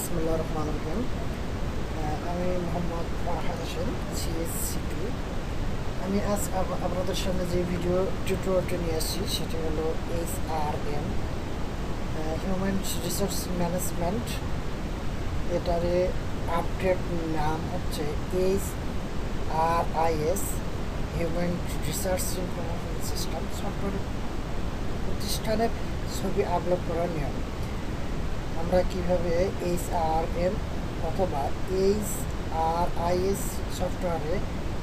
বিসমুল্লাহ রহমান রহিম আমি মোহাম্মদ ফারহাদ হোসেন সিএসসিপি আমি আজ আপনাদের সামনে যে ভিডিও টিউটোরিয়ালটি নিয়ে আসছি, সেটি হলো H R M human resource management এটারে আপডেট নাম হচ্ছে H R IS human research information system software প্রতিষ্ঠানের ছবি আপলোড করার নিয়ম। আমরা কীভাবে এইচ আর এম অথবা এইচ আর আইএস সফটওয়্যারে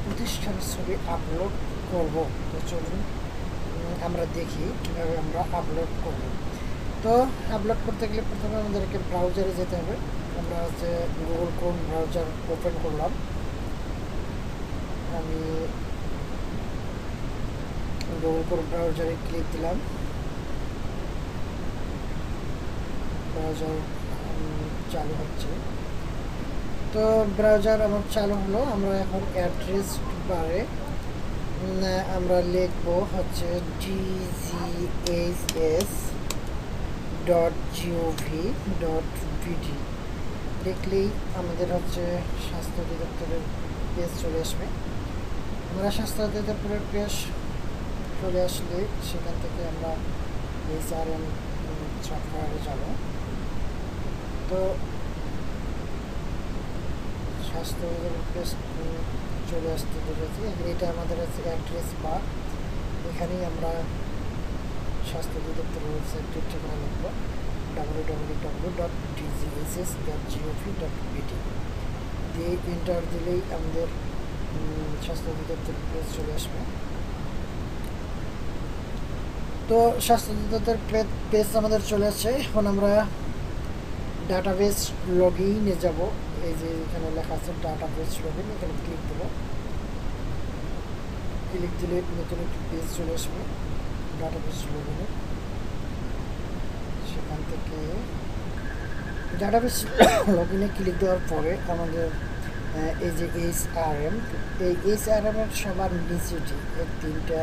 প্রতিষ্ঠানের ছবি আপলোড করব? তো চলুন আমরা দেখি কীভাবে আমরা আপলোড করব। তো আপলোড করতে গেলে প্রথমে আমাদেরকে ব্রাউজারে যেতে হবে। আমরা হচ্ছে গুগল ক্রোম ব্রাউজার ওপেন করলাম। আমি গুগল ক্রোম ব্রাউজারে ক্লিক দিলাম। ব্রাউজার চালু হচ্ছে। তো ব্রাউজার আমার চালু হলো, আমরা এখন অ্যাড্রেস বারে আমরা লিখব হচ্ছে DGHS dot GOV dot BD লিখলেই আমাদের হচ্ছে স্বাস্থ্য অধিদপ্তরের পেজ চলে আসবে। আমরা স্বাস্থ্য অধিদপ্তরের পেজ চলে আসলে সেখান থেকে আমরা এইচ আর এম সফটওয়্যারে যাব। তো স্বাস্থ্য চলে আসতে পেরেছি এটা আমাদের হচ্ছে অ্যাড্রেস বা এখানেই আমরা স্বাস্থ্য অধিদপ্তরের ওয়েবসাইটটির ঠিকানা লিখব। W W W dot DGHS dot GOV dot BD দিয়ে এন্টার দিলেই আমাদের স্বাস্থ্য অধিদপ্তরের পেজ চলে আসবে। তো স্বাস্থ্য অধিদপ্তরের পেজ আমাদের চলে আসছে এখন আমরা ডাটাবেস লগ ইনে যাব। এই যে এখানে লেখা আছে ডাটাবেস লগ ইন এখানে ক্লিক দেবো। ক্লিক দিলে নতুন একটি পেজ চলে আসবে ডাটাবেস লগ ইনে সেখান থেকে ডাটাবেস লগ ইনে ক্লিক দেওয়ার পরে আমাদের এই যে এইচ আর এম এই এইচ আর এম এর সবার নিচেটি এর তিনটা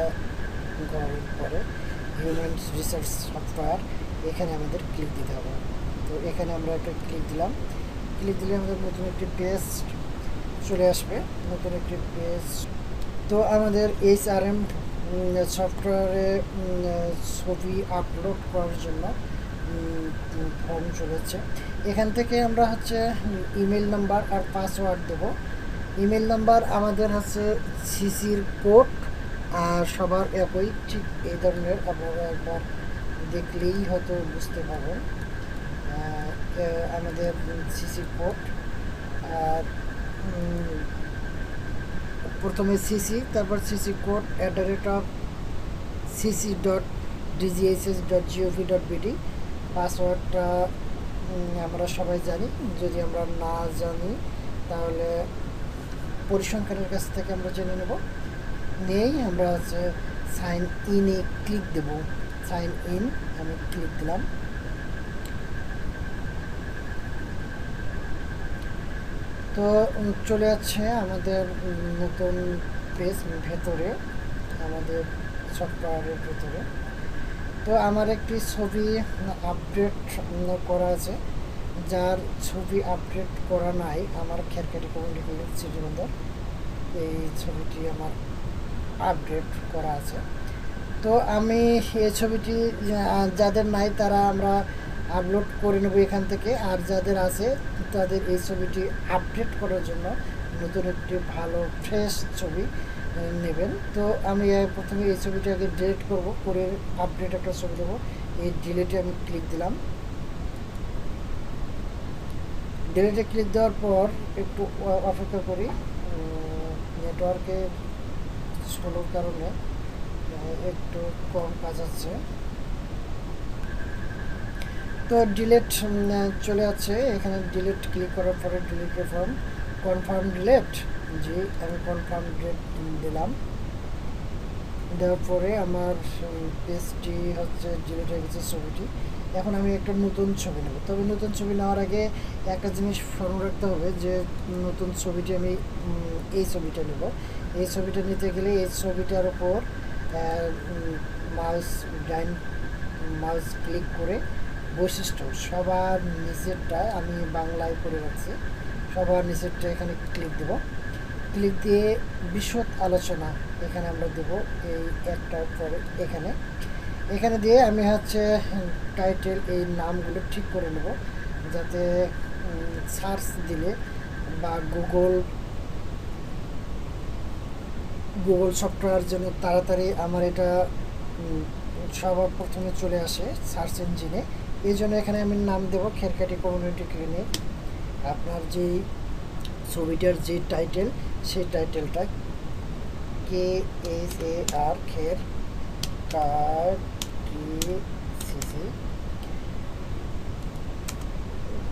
ঘরের পরে হিউম্যান রিসার্চ সফটওয়্যার এখানে আমাদের ক্লিক দিতে হবে। তো এখানে আমরা একটা ক্লিক দিলাম। ক্লিক দিলে আমাদের নতুন একটি পেজ চলে আসবে, নতুন একটি পেজ তো আমাদের এইচ আর এম সফটওয়্যারে ছবি আপলোড করার জন্য ফর্ম চলেছে। এখান থেকে আমরা হচ্ছে ইমেল নাম্বার আর পাসওয়ার্ড দেব। ইমেল নাম্বার আমাদের হচ্ছে সিসির কোড আর সবার একই ঠিক এই ধরনের আপনারা একবার দেখলেই হয়তো বুঝতে পারবেন। আমাদের সিসি কোড প্রথমে সিসি তারপর CC code at the rate of CC dot DGHS dot GOV dot BD পাসওয়ার্ডটা আমরা সবাই জানি, যদি আমরা না জানি, তাহলে পরিসংখ্যানের কাছ থেকে আমরা জেনে নেব। নিয়েই আমরা হচ্ছে সাইন ইনে ক্লিক দেব। সাইন ইন আমি ক্লিক দিলাম। তো চলে যাচ্ছে আমাদের নতুন পেজ ভেতরে, আমাদের সফটওয়্যারের ভেতরে। তো আমার একটি ছবি আপডেট করা আছে। যার ছবি আপডেট করা নাই, আমার খেরকাটি কমিউনিটি শ্রীমন্দর এই ছবিটি আমার আপডেট করা আছে। তো আমি এই ছবিটি যাদের নাই তারা আমরা আপলোড করে নেব এখান থেকে। আর যাদের আছে, তাদের এই ছবিটি আপডেট করার জন্য নতুন একটি ভালো ফ্রেশ ছবি নেবেন। তো আমি প্রথমে এই ছবিটাকে ডিলিট করব, করে আপডেট একটা ছবি দেবো। এই ডিলিটে আমি ক্লিক দিলাম। ডিলিটে ক্লিক দেওয়ার পর একটু অপেক্ষা করি। নেটওয়ার্কে স্লোর কারণে একটু কম কাজ আছে। তো ডিলেট চলে যাচ্ছে এখানে ডিলেট ক্লিক করার পরে ডিলিট ফর্ম কনফার্ম ডিলেট জি, আমি কনফার্ম ডিলেট দিলাম। দেওয়ার পরে আমার পেজটি হচ্ছে ডিলেট হয়ে গেছে ছবিটি। এখন আমি একটা নতুন ছবি নেব। তবে নতুন ছবি নেওয়ার আগে একটা জিনিস স্মরণ রাখতে হবে যে, নতুন ছবিটি আমি এই ছবিটা নেব। এই ছবিটা নিতে গেলে এই ছবিটার উপর মাউস ডাইন মাউস ক্লিক করে বৈশিষ্ট্য, সবার নিচেরটা আমি বাংলায় করে রাখছি। সবার নিচেরটা এখানে ক্লিক দেব। ক্লিক দিয়ে বিশদ আলোচনা এখানে আমরা দেব, এই একটার পরে এখানে। এখানে দিয়ে আমি হচ্ছে টাইটেল এই নামগুলো ঠিক করে নেব। যাতে সার্চ দিলে বা গুগল গুগল সফটওয়্যার জন্য তাড়াতাড়ি আমার এটা সবার প্রথমে চলে আসে সার্চ ইঞ্জিনে। এই জন্য এখানে আমি নাম দেবো খেরকাটি কমিউনিটি ক্লিনিক। আপনার যে ছবিটার যে টাইটেল, সেই টাইটেলটা কে এস এ আর খের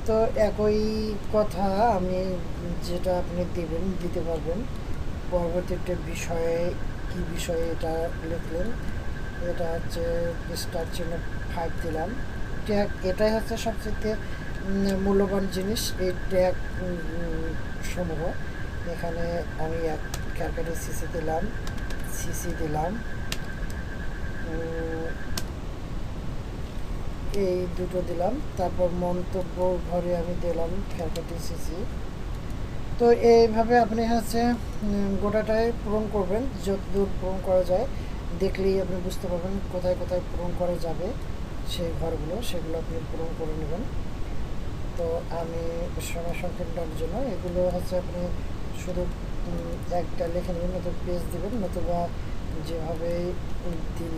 তো একই কথা আমি যেটা আপনি দেবেন, দিতে পারবেন। পরবর্তীতে বিষয়ে, কি বিষয়ে এটা লিখলেন? এটা হচ্ছে স্টার চিহ্ন ফাইভ দিলাম। ট্যাগ এটাই হচ্ছে সবচেয়ে মূল্যবান জিনিস এই ট্যাগ সমূহ। এখানে আমি এক ক্যারকাটি সিসি দিলাম সিসি দিলাম। এই দুটো দিলাম। তারপর মন্তব্য ঘরে আমি দিলাম ক্যারকাটি সিসি তো এইভাবে আপনি হচ্ছে গোটাটাই পূরণ করবেন, যতদূর পূরণ করা যায়। দেখলেই আপনি বুঝতে পারবেন কোথায় কোথায় পূরণ করা যাবে সেই ঘরগুলো সেগুলো আপনি পূরণ করে নেবেন। তো আমি সময় সংকীর্ণতার জন্য এগুলো হচ্ছে আপনি শুধু একটা লিখে নেবেন, নতুন পেজ দেবেন, নতুবা যেভাবে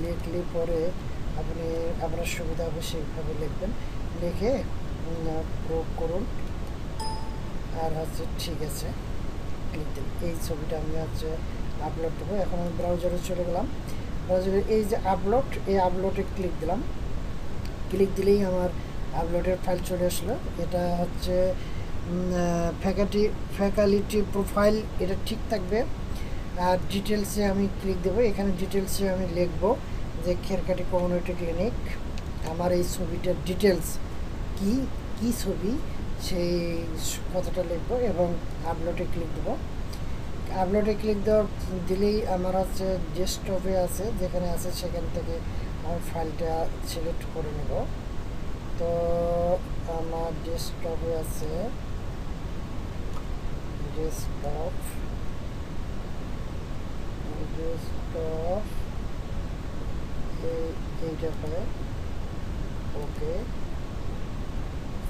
লিখলে পরে আপনি আপনার সুবিধা হবে সেইভাবে লিখবেন। লিখে প্রয়োগ করুন। আর হচ্ছে ঠিক আছে এই ছবিটা আমি হচ্ছে আপলোড দেবো। এখন আমি ব্রাউজারে চলে গেলাম। এই যে আপলোড এই আপলোডে ক্লিক দিলাম। ক্লিক দিলেই আমার আপলোডের ফাইল চলে আসলো। এটা হচ্ছে ফ্যাকাল্টি ফ্যাকালিটি প্রোফাইল এটা ঠিক থাকবে। আর ডিটেলসে আমি ক্লিক দেবো। এখানে ডিটেলসে আমি লিখব যে খেরকাটি কমিউনিটি ক্লিনিক আমার এই ছবিটার ডিটেলস কি কি ছবি, সেই কথাটা লিখব এবং আপলোডে ক্লিক দেবো। আপলোডে ক্লিক দেওয়ার দিলেই আমার হচ্ছে ডেস্কটপে আছে, যেখানে আছে সেখান থেকে আমার ফাইলটা সিলেক্ট করে নেব। তো আমার ডেস্কটপে আছে ডেস্কটপ ডেস্কটপ এই, এইটা করে ওকে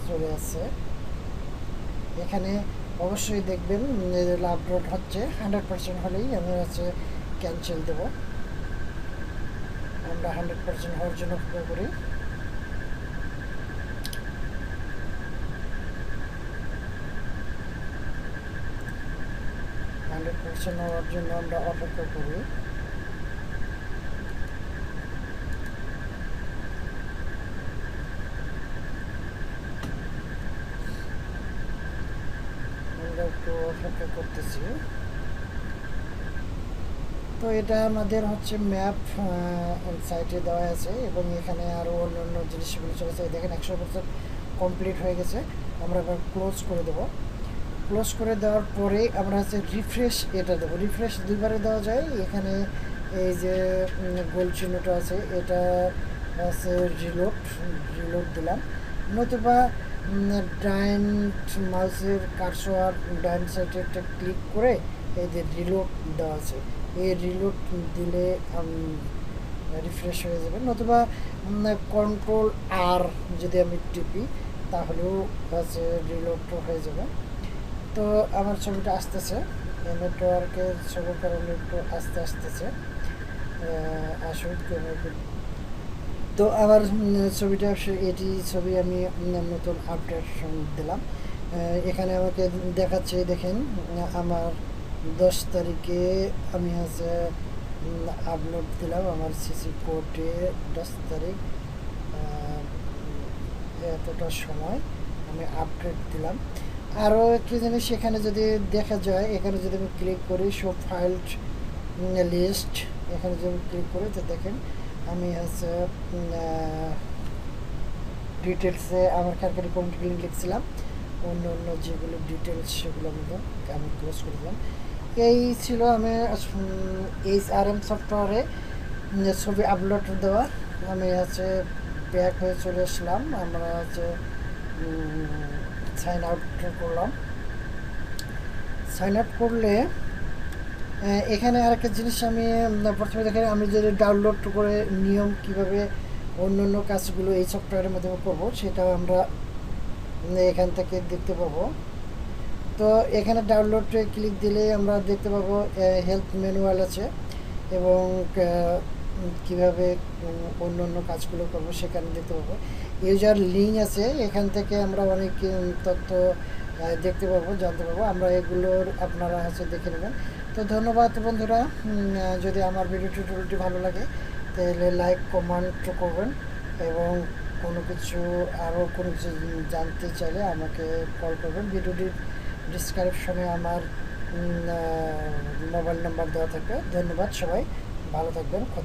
চলে আসছে এখানে অবশ্যই দেখবেন আপলোড হচ্ছে। হান্ড্রেড পার্সেন্ট হলেই আমি হচ্ছে ক্যান্সেল দেব। আমরা হান্ড্রেড পার্সেন্ট হওয়ার জন্য অপেক্ষা করি। হান্ড্রেড পার্সেন্ট হওয়ার জন্য আমরা অপেক্ষা করি আমরা একটু অপেক্ষা করতেছি। তো এটা আমাদের হচ্ছে ম্যাপ সাইটে দেওয়া আছে এবং এখানে আরও অন্য অন্য জিনিসগুলো চলেছে। দেখেন একশো পার্সেন্ট কমপ্লিট হয়ে গেছে। আমরা এবার ক্লোজ করে দেবো। ক্লোজ করে দেওয়ার পরে আমরা হচ্ছে রিফ্রেশ এটা দেবো। রিফ্রেশ দুইবারে দেওয়া যায়। এখানে এই যে গোল চিহ্নটা আছে, এটা আছে রিলোড রিলোড দিলাম। নতুবা ডাইন মাউসের কারসোয়ার ডাইন সাইডে একটা ক্লিক করে এই যে রিলোড দেওয়া আছে। এই রিলোড দিলে রিফ্রেশ হয়ে যাবে। নতুবা কন্ট্রোল আর যদি আমি টিপি, তাহলেও হচ্ছে রিলোড হয়ে যাবে। তো আমার ছবিটা আসতেছে। নেটওয়ার্কের ছবির কারণে একটু আস্তে আসতেছে। আসুক কেমন- তো আমার ছবিটা এটি ছবি আমি নতুন আপডেট দিলাম। এখানে আমাকে দেখাচ্ছে, দেখেন, আমার দশ তারিখে আমি হচ্ছে আপলোড দিলাম আমার সিসি কোর্টে দশ তারিখ। এতটা সময় আমি আপডেট দিলাম। আরও একটি জিনিস এখানে যদি দেখা যায়, এখানে যদি আমি ক্লিক করি শো ফাইল লিস্ট এখানে যদি ক্লিক করি, তো দেখেন আমি হচ্ছে ডিটেলসে আমার কোন ক্লিন লিখছিলাম। অন্য অন্য যেগুলো ডিটেলস সেগুলো আমি ক্লোজ করে দিলাম। এই ছিল আমি এইচ আর এম সফটওয়্যারে ছবি আপলোড দেওয়া। আমি হচ্ছে ব্যাক হয়ে চলে আসলাম। আমরা হচ্ছে সাইন আউট করলাম। সাইন আপ করলে এখানে আরেকটা জিনিস আমি প্রথমে দেখেন আমি যে ডাউনলোড করে নিয়ম কীভাবে অন্য অন্য কাজগুলো এই সফটওয়্যারের মাধ্যমে করব, সেটাও আমরা এখান থেকে দেখতে পাবো। তো এখানে ডাউনলোডে ক্লিক দিলে আমরা দেখতে পাবো হেলথ ম্যানুয়াল আছে এবং কীভাবে অন্য অন্য কাজগুলো করব সেখানে দেখতে পাবো। ইউজার লিঙ্ক আছে, এখান থেকে আমরা অনেক তথ্য দেখতে পাবো, জানতে পারব আমরা এগুলোর আপনারা হচ্ছে দেখে নেবেন। তো ধন্যবাদ বন্ধুরা। যদি আমার ভিডিও টিউটোরিয়ালটি ভালো লাগে, তাহলে লাইক কমেন্ট করবেন এবং কোনো কিছু, আরও কোনো কিছু জানতে চাইলে আমাকে কল করবেন। ভিডিওটির ডিসক্রিপশনে আমার মোবাইল নাম্বার দেওয়া থাকবে। ধন্যবাদ সবাই। ভালো থাকবেন।